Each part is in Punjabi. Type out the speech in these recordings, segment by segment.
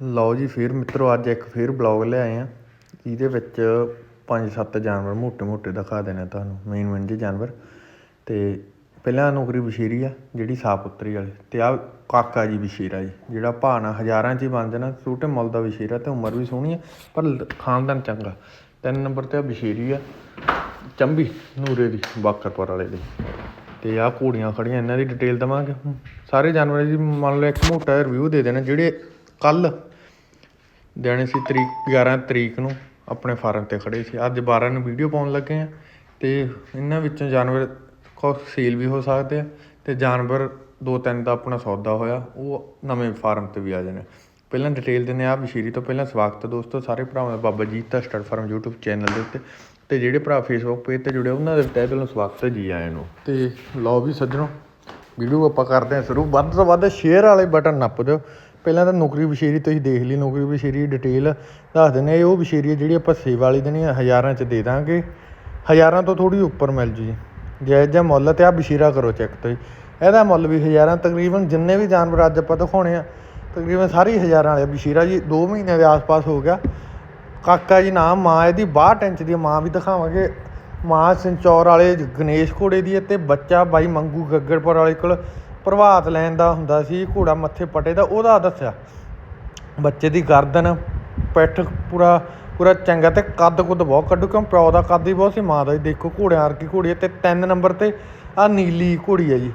ਲਓ ਜੀ ਫਿਰ ਮਿੱਤਰੋ, ਅੱਜ ਇੱਕ ਫਿਰ ਬਲੌਗ ਲਿਆਏ ਹਾਂ ਇਹਦੇ ਵਿੱਚ ਪੰਜ ਸੱਤ ਜਾਨਵਰ ਮੋਟੇ ਮੋਟੇ ਦਿਖਾ ਦੇਣੇ ਤੁਹਾਨੂੰ ਮੇਨ ਮੇਨ ਜਿਹੇ ਜਾਨਵਰ। ਅਤੇ ਪਹਿਲਾਂ ਨੌਕਰੀ ਬਸ਼ੀਰੀ ਆ, ਜਿਹੜੀ ਸਾਪੁੱਤਰੀ ਵਾਲੇ। ਅਤੇ ਆਹ ਕਾਕਾ ਜੀ ਬਸ਼ੀਰਾ ਜੀ, ਜਿਹੜਾ ਭਾਣਾ ਹਜ਼ਾਰਾਂ 'ਚ ਹੀ ਬਣ ਜਾਣਾ, ਛੋਟੇ ਮੁੱਲ ਦਾ ਬਸ਼ੀਰਾ ਅਤੇ ਉਮਰ ਵੀ ਸੋਹਣੀ ਆ, ਪਰ ਖਾਨਦਾਨ ਚੰਗਾ। ਤਿੰਨ ਨੰਬਰ ਤੇ ਆਹ ਬਸ਼ੀਰੀ ਆ, ਚੰਬੀ ਨੂਰੇ ਦੀ ਬਾਕਰਪੁਰ ਵਾਲੇ ਦੀ। ਅਤੇ ਆਹ ਘੋੜੀਆਂ ਖੜ੍ਹੀਆਂ ਇਹਨਾਂ ਦੀ ਡਿਟੇਲ ਦੇਵਾਂਗੇ। ਸਾਰੇ ਜਾਨਵਰ ਜੀ ਮੰਨ ਲਓ ਇੱਕ ਮੋਟਾ ਰਿਵਿਊ ਦੇ ਦੇਣਾ, ਜਿਹੜੇ ਕੱਲ੍ਹ ਦੇਣੇ ਸੀ ਤਰੀਕ 11 ਤਰੀਕ ਨੂੰ ਆਪਣੇ ਫਾਰਮ ਤੇ ਖੜ੍ਹੇ ਸੀ। ਅੱਜ 12 ਨੂੰ ਵੀਡੀਓ ਪਾਉਣ ਲੱਗੇ ਹਾਂ ਅਤੇ ਇਹਨਾਂ ਵਿੱਚੋਂ ਜਾਨਵਰ ਕੋ ਸੇਲ ਵੀ ਹੋ ਸਕਦੇ ਆ ਅਤੇ ਜਾਨਵਰ ਦੋ ਤਿੰਨ ਦਾ ਆਪਣਾ ਸੌਦਾ ਹੋਇਆ, ਉਹ ਨਵੇਂ ਫਾਰਮ ਤੇ ਵੀ ਆ ਜਾਣੇ। ਪਹਿਲਾਂ ਡਿਟੇਲ ਦਿੰਦੇ ਆ ਬਸ਼ੀਰੀ ਤੋਂ ਪਹਿਲਾਂ ਸਵਾਗਤ ਹੈ ਦੋਸਤੋ, ਸਾਰੇ ਭਰਾਵਾਂ ਦਾ ਬਾਬਾ ਜੀਤ ਦਾ ਸਟਾਰ ਫਾਰਮ YouTube ਚੈਨਲ ਦੇ ਉੱਤੇ। ਤੇ ਜਿਹੜੇ ਭਰਾ ਫੇਸਬੁੱਕ ਪੇਜ ਤੇ ਜੁੜੇ, ਉਹਨਾਂ ਦੇ ਤਹਿ ਦਿਲੋਂ ਸਵਾਗਤ ਹੈ ਜੀ ਆਇਆਂ ਨੂੰ। ਤੇ ਲਓ ਵੀ ਸੱਜਣੋ ਵੀਡੀਓ ਆਪਾਂ ਕਰਦੇ ਹਾਂ ਸ਼ੁਰੂ। ਵੱਧ ਤੋਂ ਵੱਧ ਸ਼ੇਅਰ ਵਾਲੇ ਬਟਨ ਨੱਪ ਦਿਓ। ਪਹਿਲਾਂ ਤਾਂ ਨੌਕਰੀ ਬਸ਼ੀਰੀ ਤੁਸੀਂ ਦੇਖ ਲਈ, ਨੌਕਰੀ ਬਸ਼ੀਰੀ ਡਿਟੇਲ ਦੱਸ ਦਿੰਦੇ ਇਹ ਉਹ ਬਸ਼ੀਰੀ ਹੈ ਜਿਹੜੀ ਆਪਾਂ ਸੇਵਾ ਵਾਲੀ ਦੇਣੀ ਆ ਹਜ਼ਾਰਾਂ ਚ ਦੇ ਦਾਂਗੇ। ਹਜ਼ਾਰਾਂ ਤੋਂ ਥੋੜੀ ਉੱਪਰ ਮਿਲ ਜੂ ਜੀ। ਜਾਇਜ਼ ਜਿਹਾ ਮੁੱਲ ਤੇ ਆ ਬਸ਼ੀਰਾ ਕਰੋ ਚੈੱਕ ਤੁਸੀਂ। ਇਹਦਾ ਮੁੱਲ ਵੀ ਹਜ਼ਾਰਾਂ, ਤਕਰੀਬਨ ਜਿੰਨੇ ਵੀ ਜਾਨਵਰ ਅੱਜ ਆਪਾਂ ਦਿਖਾਉਣੇ ਆ, ਤਕਰੀਬਨ ਸਾਰੇ ਹਜ਼ਾਰਾਂ ਵਾਲੇ ਆ। ਬਸ਼ੀਰਾ ਜੀ 2 ਮਹੀਨਿਆਂ ਦੇ ਆਸ-ਪਾਸ ਹੋ ਗਿਆ। ਕਾਕਾ ਜੀ ਨਾਮ, ਮਾਂ ਇਹਦੀ 62 ਇੰਚ ਦੀ ਮਾਂ ਵੀ ਦਿਖਾਵਾਂਗੇ। ਮਾਂ ਸਿੰਚੌਰ ਵਾਲੇ, ਗਣੇਸ਼ ਘੋੜੇ ਦੀ ਹੈ ਤੇ ਬੱਚਾ ਬਾਈ ਮੰਗੂ ਗੱਗੜਪੁਰ ਵਾਲੇ ਕੋਲ। ਪ੍ਰਭਾਤ ਲੈਣ ਦਾ ਹੁੰਦਾ ਸੀ, ਘੋੜਾ ਮੱਥੇ ਪਟੇ ਦਾ, ਉਹਦਾ ਦੱਸਿਆ। ਬੱਚੇ ਦੀ ਗਰਦਨ, ਪਿੱਠ ਪੂਰਾ ਪੂਰਾ ਚੰਗਾ ਤੇ ਕੱਦ ਕੁੱਦ ਬਹੁਤ ਕੱਢੂ, ਕਿਉਂ ਪਿਓ ਦਾ ਕੱਦ ਹੀ ਬਹੁਤ ਸੀ, ਮਾਂ ਦਾ ਹੀ ਦੇਖੋ, ਘੋੜਿਆਂ ਵਰਗੀ ਘੋੜੀ ਹੈ ਤੇ ਤਿੰਨ ਨੰਬਰ ਤੇ ਆ ਨੀਲੀ ਘੋੜੀ ਹੈ ਜੀ।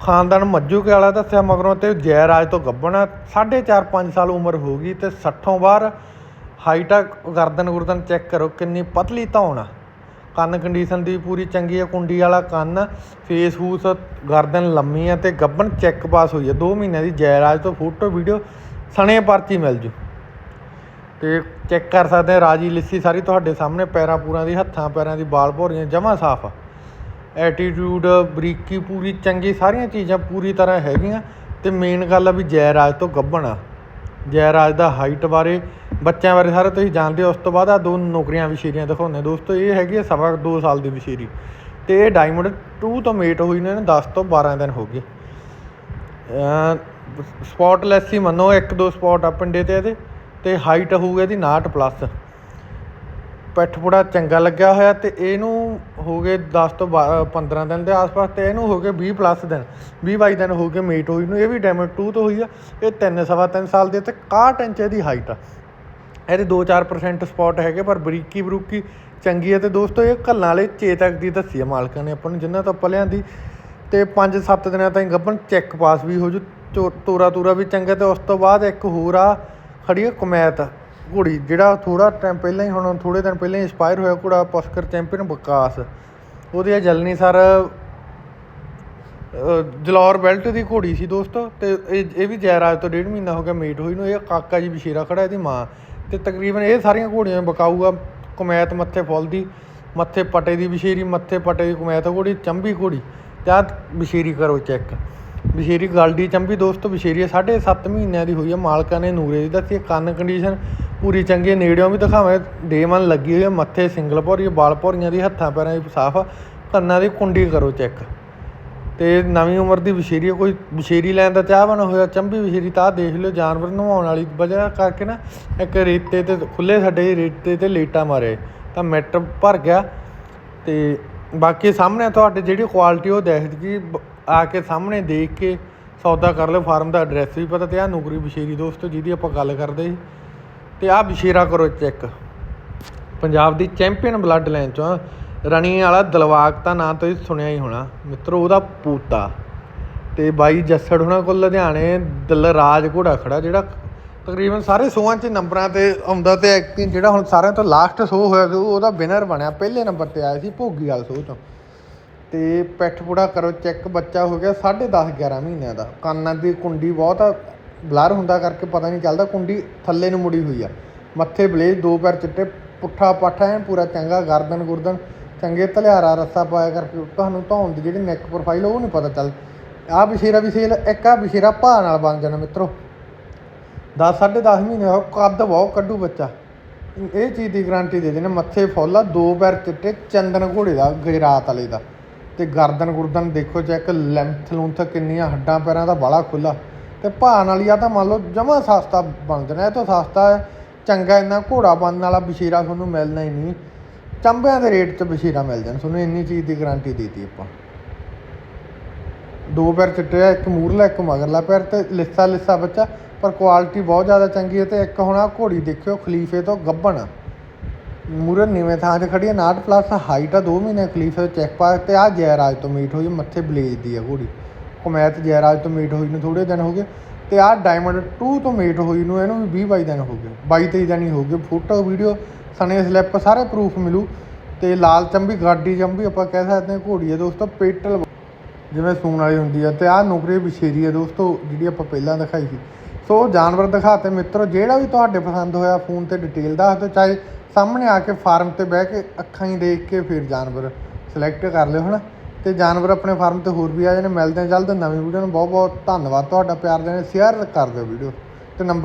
ਖਾਨਦਾਨ ਮੱਜੂ ਕੇ ਵਾਲਾ ਦੱਸਿਆ ਮਗਰੋਂ ਤੇ ਜੈਰਾਜ ਤੋਂ ਗੱਬਣ 4.5 5 ਸਾਲ ਉਮਰ ਹੋ ਗਈ ਤੇ 60ੋਂ ਬਾਹਰ ਹਾਈਟ ਗਰਦਨ ਗੁਰਦਨ ਚੈੱਕ ਕਰੋ ਕਿੰਨੀ ਪਤਲੀ ਧੌਣ ਆ। ਕੰਨ ਕੰਡੀਸ਼ਨ ਦੀ ਪੂਰੀ ਚੰਗੀ ਆ, ਕੁੰਡੀ ਵਾਲਾ ਕੰਨ ਫੇਸ ਫੂਸ ਗਰਦਨ ਲੰਮੀ ਆ ਤੇ ਗੱਬਣ ਚੈੱਕ ਪਾਸ ਹੋਈ ਆ। 2 ਮਹੀਨਿਆਂ ਦੀ ਜੈਰਾਜ ਤੋਂ ਫੋਟੋ ਵੀਡੀਓ ਸਣੇ ਪਰਚੀ ਮਿਲ ਜੂ। ਤੇ ਚੈੱਕ ਕਰ ਸਕਦੇ ਆ, ਰਾਜੀ ਲਿੱਸੀ ਸਾਰੀ ਤੁਹਾਡੇ ਸਾਹਮਣੇ, ਪੈਰਾਂ ਪੂਰਾਂ ਦੀ, ਹੱਥਾਂ ਪੈਰਾਂ ਦੀ ਬਾਲ ਭੋਰੀਆਂ, ਜਮਾ ਸਾਫ਼ ਆ। ਐਟੀਟਿਊਡ ਬਰੀਕੀ ਪੂਰੀ ਚੰਗੀ, ਸਾਰੀਆਂ ਚੀਜ਼ਾਂ ਪੂਰੀ ਤਰ੍ਹਾਂ ਹੈਗੀਆਂ। ਤੇ ਮੇਨ ਗੱਲ ਆ ਵੀ ਜੈਰਾਜ ਤੋਂ ਗੱਬਣ ਆ। ਜੈਰਾਜ ਦਾ ਹਾਈਟ ਬਾਰੇ ਬੱਚਿਆਂ ਬਾਰੇ ਸਾਰੇ ਤੁਸੀਂ ਜਾਣਦੇ ਹੋ, ਉਸ ਤੋਂ ਬਾਅਦ ਆ ਦੋ ਨੌਕਰੀਆਂ ਵਿਸ਼ੇਰੀਆਂ ਦਿਖਾਉਂਦੇ ਦੋਸਤੋ, ਇਹ ਹੈਗੀ ਆ ਸਵਾ 2 ਸਾਲ ਦੀ ਵਿਸ਼ੇਰੀ ਤੇ ਇਹ ਡਾਇਮੰਡ 2 ਤੋਂ ਮੇਟ ਹੋਈ ਨੇ 10 ਤੋਂ 12 ਦਿਨ ਹੋ ਗਏ। ਸਪੌਟਲੈਸ ਹੀ ਮੰਨੋ, ਇੱਕ ਦੋ ਸਪੌਟ ਆ ਪਿੰਡੇ ਤੇ ਇਹਦੇ, ਤੇ ਹਾਈਟ ਹੋਊਗਾ ਇਹਦੀ 59 ਪਲੱਸ ਪਿੱਠ ਪੁੜਾ ਚੰਗਾ ਲੱਗਿਆ ਹੋਇਆ ਤੇ ਇਹਨੂੰ ਹੋ ਗਏ 10 ਤੋਂ 12 15 ਦਿਨ ਦੇ ਆਸ-ਪਾਸ ਤੇ ਇਹਨੂੰ ਹੋ ਗਏ 20 ਪਲੱਸ ਦਿਨ। 20 22 ਦਿਨ ਹੋ ਗਏ ਮੇਟ ਹੋਈ ਨੂੰ। ਇਹ ਵੀ ਡਾਇਮੰਡ 2 ਤੋਂ ਹੋਈ ਆ। ਇਹ 3 ਸਵਾ 3 ਸਾਲ ਦੇ ਆ ਤੇ 61 ਇੰਚ ਇਹਦੀ ਹਾਈਟ ਆ। ਇਹਦੇ 2-4% ਸਪੌਟ ਹੈਗੇ, ਪਰ ਬਰੀਕੀ ਬਰੂਕੀ ਚੰਗੀ ਹੈ ਤੇ ਦੋਸਤੋ, ਇਹ ਘੱਲਾਂ ਵਾਲੇ ਚੇਤਕ ਦੀ ਦੱਸੀ ਆ ਮਾਲਕਾਂ ਨੇ ਆਪਾਂ ਨੂੰ ਜਿੰਨਾ ਤੋਂ ਆਪਾਂ ਲਿਆਂਦੀ। ਤੇ 5-7 ਦਿਨਾਂ ਤਾਈਂ ਗੱਭਣ ਚੈੱਕ ਪਾਸ ਵੀ ਹੋ ਜੂ। ਚੋ- ਤੋਰਾ ਤੂਰਾ ਵੀ ਚੰਗਾ, ਤੇ ਉਸ ਤੋਂ ਬਾਅਦ ਇੱਕ ਹੋਰ ਆ, ਖੜੀ ਆ ਕਮੈਤ ਘੋੜੀ, ਜਿਹੜਾ ਥੋੜਾ ਟਾਈਮ ਪਹਿਲਾਂ ਹੀ, ਹੁਣ ਥੋੜੇ ਦਿਨ ਪਹਿਲਾਂ ਹੀ ਐਕਸਪਾਇਰ ਹੋਇਆ ਘੋੜਾ, ਪਸਕਰ ਚੈਂਪੀਅਨ ਬਕਾਸ ਉਹਦੇ ਆ ਜਲਨੀ ਸਰ ਜਲੌਰ ਬੈਲਟ ਦੀ ਘੋੜੀ ਸੀ ਦੋਸਤੋ, ਤੇ ਇਹ ਇਹ ਵੀ ਜੈਰਾਜ ਤੋਂ ਡੇਢ ਮਹੀਨਾ ਹੋ ਗਿਆ ਮੀਟ ਹੋਈ ਨੂੰ, ਇਹ ਕਾਕਾ ਜੀ ਬਸ਼ੀਰਾ ਖੜਾ, ਇਹਦੀ ਮਾਂ। ਤੇ ਤਕਰੀਬਨ ਇਹ ਸਾਰੀਆਂ ਘੋੜੀਆਂ ਬਕਾਊਗਾ ਕਮੈਤ ਮੱਥੇ ਫੁੱਲ ਦੀ ਮੱਥੇ ਪਟੇ ਦੀ ਬਸ਼ੀਰੀ ਮੱਥੇ ਪਟੇ ਦੀ ਕਮੈਤ ਘੋੜੀ, ਚੰਬੀ ਘੋੜੀ ਤੇ ਆਹ ਬਸ਼ੀਰੀ ਕਰੋ ਚੈੱਕ। ਬਸ਼ੀਰੀ ਗਲਡੀ ਚੰਬੀ ਦੋਸਤੋ ਬਸ਼ੀਰੀ 7.5 ਮਹੀਨਿਆਂ ਦੀ ਹੋਈ ਆ, ਮਾਲਕਾਂ ਨੇ ਨੂਰੇ ਦੀ ਦੱਸੀ ਕੰਨ ਕੰਡੀਸ਼ਨ ਪੂਰੀ ਚੰਗੀ ਨੇੜਿਓਂ ਵੀ ਦਿਖਾਵੇਂ ਡੇਮਨ ਲੱਗੀ ਹੋਈ ਆ, ਮੱਥੇ ਸਿੰਗਲ ਭੌਰੀ ਬਾਲ ਭੌਰੀਆਂ ਦੀ ਹੱਥਾਂ ਪੈਰਾਂ ਦੀ ਸਾਫ਼ ਕੰਨਾਂ ਦੀ ਕੁੰਡੀ ਕਰੋ ਚੈੱਕ। ਤੇ ਨਵੀਂ ਉਮਰ ਦੀ ਵਿਸ਼ੇਰੀ ਕੋਈ ਵਿਸ਼ੇਰੀ ਲੈਣ ਦਾ ਚਾਹਵਾਨ ਹੋਇਆ, ਚੰਬੀ ਵਿਸ਼ੇਰੀ ਤਾਂ ਆਹ ਦੇਖ ਲਿਓ, ਜਾਨਵਰ ਨਵਾਉਣ ਵਾਲੀ ਵਜ੍ਹਾ ਕਰਕੇ ਨਾ ਇੱਕ ਰੇਤੇ ਤੇ ਖੁੱਲੇ ਸਾਡੇ ਰੇਤੇ ਤੇ ਲੇਟਾ ਮਾਰੇ, ਤਾਂ ਮਿੱਟ ਭਰ ਗਿਆ। ਤੇ ਬਾਕੀ ਸਾਹਮਣੇ ਤੁਹਾਡੇ ਜਿਹੜੀ ਕੁਆਲਿਟੀ ਉਹ ਦੇਖ ਜੀ, ਬ- ਆ ਕੇ ਸਾਹਮਣੇ ਦੇਖ ਕੇ ਸੌਦਾ ਕਰ ਲਿਓ, ਫਾਰਮ ਦਾ ਐਡਰੈਸ ਵੀ ਪਤਾ ਤੇ ਆ ਨੌਕਰੀ ਵਿਸ਼ੇਰੀ ਦੋਸਤੋ ਜਿਹਦੀ ਆਪਾਂ ਗੱਲ ਕਰਦੇ ਸੀ। ਤੇ ਆ ਵਿਸ਼ੇਰਾ ਕਰੋ ਚੈੱਕ ਪੰਜਾਬ ਦੀ ਚੈਂਪੀਅਨ ਬਲੱਡ ਲਾਈਨ ਚੋਂ ਰਣੀ ਵਾਲਾ ਦਲਵਾਗ ਤਾਂ ਨਾਂ ਤੁਸੀਂ ਸੁਣਿਆ ਹੀ ਹੋਣਾ। ਮਿੱਤਰੋ, ਉਹਦਾ ਪੂਤਾ ਤੇ ਬਾਈ ਜੱਸੜ ਹੁਣਾਂ ਕੋਲ ਲੁਧਿਆਣੇ ਦਲਰਾਜ ਘੋੜਾ ਖੜਾ ਜਿਹੜਾ ਤਕਰੀਬਨ ਸਾਰੇ ਸੋਹਾਂ 'ਚ ਨੰਬਰਾਂ ਤੇ ਆਉਂਦਾ ਤੇ ਐਕਟਿੰਗ ਜਿਹੜਾ ਹੁਣ ਸਾਰਿਆਂ ਤੋਂ ਲਾਸਟ ਸ਼ੋਅ ਹੋਇਆ ਸੀ ਉਹਦਾ ਵਿਨਰ ਬਣਿਆ। ਪਹਿਲੇ ਨੰਬਰ ਤੇ ਆਇਆ ਸੀ ਭੋਗੀ ਵਾਲ ਸ਼ੋਅ ਤੋਂ ਤੇ ਪਿੱਠ ਪੂੜਾ ਕਰੋ, ਚੈੱਕ ਬੱਚਾ ਹੋ ਗਿਆ 10.5 11 ਮਹੀਨਿਆਂ ਦਾ। ਕੰਨਾਂ ਦੀ ਕੁੰਡੀ ਬਹੁਤ ਬਲਰ ਹੁੰਦਾ ਕਰਕੇ ਪਤਾ ਨਹੀਂ ਚੱਲਦਾ, ਕੁੰਡੀ ਥੱਲੇ ਨੂੰ ਮੁੜੀ ਹੋਈ ਆ। ਮੱਥੇ ਬਲੇਜ, ਦੋ ਪੈਰ ਚਿੱਟੇ, ਪੁੱਠਾ ਪਾਠਾ ਐ, ਪੂਰਾ ਚੰਗਾ ਗਰਦਨ ਗੁਰਦਨ। ਚੰਗੇ ਧਲਿਆਰਾ ਰੱਸਾ ਪਾਇਆ ਕਰਕੇ ਤੁਹਾਨੂੰ ਧੌਣ ਦੀ ਜਿਹੜੀ ਨੈਕ ਪ੍ਰੋਫਾਈਲ ਉਹ ਨਹੀਂ ਪਤਾ ਚੱਲ। ਆ ਬਸ਼ੀਰਾ ਵੀ ਸੇਲ ਇੱਕ ਆ ਬਸ਼ੀਰਾ ਭਾਅ ਨਾਲ ਬਣ ਜਾਣਾ ਮਿੱਤਰੋ। 10 10.5 ਮਹੀਨੇ ਹੋ, ਕੱਦ ਬਹੁਤ ਕੱਢੂ ਬੱਚਾ। ਇਹ ਚੀਜ਼ ਦੀ ਗਾਰੰਟੀ ਦੇ ਦੇਣਾ, ਮੱਥੇ ਫੋਲਾ ਦੋ ਪੈਰ ਚਿੱਟੇ, ਚੰਦਨ ਘੋੜੇ ਦਾ, ਗੁਜਰਾਤ ਵਾਲੇ ਦਾ। ਤੇ ਗਰਦਨ ਗੁਰਦਨ ਦੇਖੋ ਚੈੱਕ ਲੈਂਥ ਲੂੰਥ ਕਿੰਨੀਆਂ ਹੱਡਾਂ ਪੈਰਾਂ ਦਾ ਬਾਲਾ ਖੁੱਲਾ ਤੇ ਭਾਅ ਨਾਲ ਹੀ ਆ ਤਾਂ ਮੰਨ ਲਓ ਜਮਾ ਸਸਤਾ ਬਣ ਜਾਣਾ, ਇਹ ਤੋਂ ਸਸਤਾ ਚੰਗਾ ਇੰਨਾ ਘੋੜਾ ਬਣਨ ਵਾਲਾ ਬਸ਼ੀਰਾ ਤੁਹਾਨੂੰ ਮਿਲਣਾ ਹੀ ਨਹੀਂ। ਚੰਬਿਆਂ ਦੇ ਰੇਟ 'ਚ ਬਸ਼ੀਰਾ ਮਿਲ ਜਾਣ, ਤੁਹਾਨੂੰ ਇੰਨੀ ਚੀਜ਼ ਦੀ ਗਾਰੰਟੀ ਦੇਤੀ ਆਪਾਂ। ਦੋ ਪੈਰ ਚਿੱਟੇ ਆ, ਇੱਕ ਮੂਰਲਾ, ਇੱਕ ਮਗਰਲਾ ਪੈਰ ਤੇ ਲਿੱਸਾ ਲਿੱਸਾ ਬੱਚਾ, ਪਰ ਕੁਆਲਿਟੀ ਬਹੁਤ ਜ਼ਿਆਦਾ ਚੰਗੀ ਹੈ ਤੇ ਇੱਕ ਹੁਣ ਆ ਘੋੜੀ ਦੇਖਿਓ, ਖਲੀਫੇ ਤੋਂ ਗੱਬਣ ਮੂਰੇ ਨੀਵੇਂ ਥਾਂ 'ਚ ਖੜੀ ਹੈ 59 ਪਲੱਸ ਹਾਈਟ ਆ 2 ਮਹੀਨੇ ਖਲੀਫੇ ਚੈੱਕ ਪਾ ਤੇ ਆ ਜੈਰਾਜ ਤੋਂ ਮੀਟ ਹੋਈ ਮੱਥੇ ਬਲੇਜ ਦੀ ਆ ਘੋੜੀ। ਕੁਮੈਤ ਜੈਰਾਜ ਤੋਂ ਮੀਟ ਹੋਈ ਨੂੰ ਥੋੜੇ ਦਿਨ ਹੋ ਗਏ, ਤੇ ਆ ਡਾਇਮੰਡ 2 ਤੋਂ ਮੀਟ ਹੋਈ ਨੂੰ, ਇਹਨੂੰ ਵੀ 20 22 ਦਿਨ ਹੋ ਗਏ 22 23 ਦਿਨ ਹੀ ਹੋ ਗਏ। ਫੋਟੋ ਵੀਡੀਓ ਸਣੇ ਸਲਿੱਪ, ਸਾਰੇ ਪ੍ਰੂਫ ਮਿਲੂ। ਤੇ ਲਾਲ ਚੰਬੀ ਗਾਡੀ ਚੰਬੀ ਆਪਾਂ ਕਹਿ ਸਕਦੇ ਹਾਂ ਘੋੜੀ ਹੈ ਦੋਸਤੋ, ਪੇਟਲ ਜਿਵੇਂ ਸੂਣ ਵਾਲੀ ਹੁੰਦੀ ਆ। ਤੇ ਆਹ ਨੁਕਰੇ ਵਿਸ਼ੇਰੀ ਹੈ ਦੋਸਤੋ, ਜਿਹੜੀ ਆਪਾਂ ਪਹਿਲਾਂ ਦਿਖਾਈ ਸੀ। ਸੋ ਜਾਨਵਰ ਦਿਖਾਤੇ ਮਿੱਤਰੋ, ਜਿਹੜਾ ਵੀ ਤੁਹਾਡੇ ਪਸੰਦ ਹੋਇਆ ਫੋਨ ਤੇ ਡਿਟੇਲ ਦੱਸ ਦਿਓ, ਚਾਹੇ ਸਾਹਮਣੇ ਆ ਕੇ ਫਾਰਮ ਤੇ ਬਹਿ ਕੇ ਅੱਖਾਂ ਹੀ ਦੇਖ ਕੇ ਫਿਰ ਜਾਨਵਰ ਸਿਲੈਕਟ ਕਰ ਲਿਓ, ਹਨਾ? ਤੇ ਜਾਨਵਰ ਆਪਣੇ ਫਾਰਮ ਤੇ ਹੋਰ ਵੀ ਆ ਜਾਣੇ, ਮਿਲਦੇ ਆ ਜਲਦ ਨਵੀਂ ਵੀਡੀਓ ਨੂੰ। ਬਹੁਤ ਬਹੁਤ ਧੰਨਵਾਦ ਤੁਹਾਡਾ, ਪਿਆਰ ਦੇਣ ਸ਼ੇਅਰ ਕਰ ਦਿਓ ਵੀਡੀਓ ਤੇ ਨੰਬਰ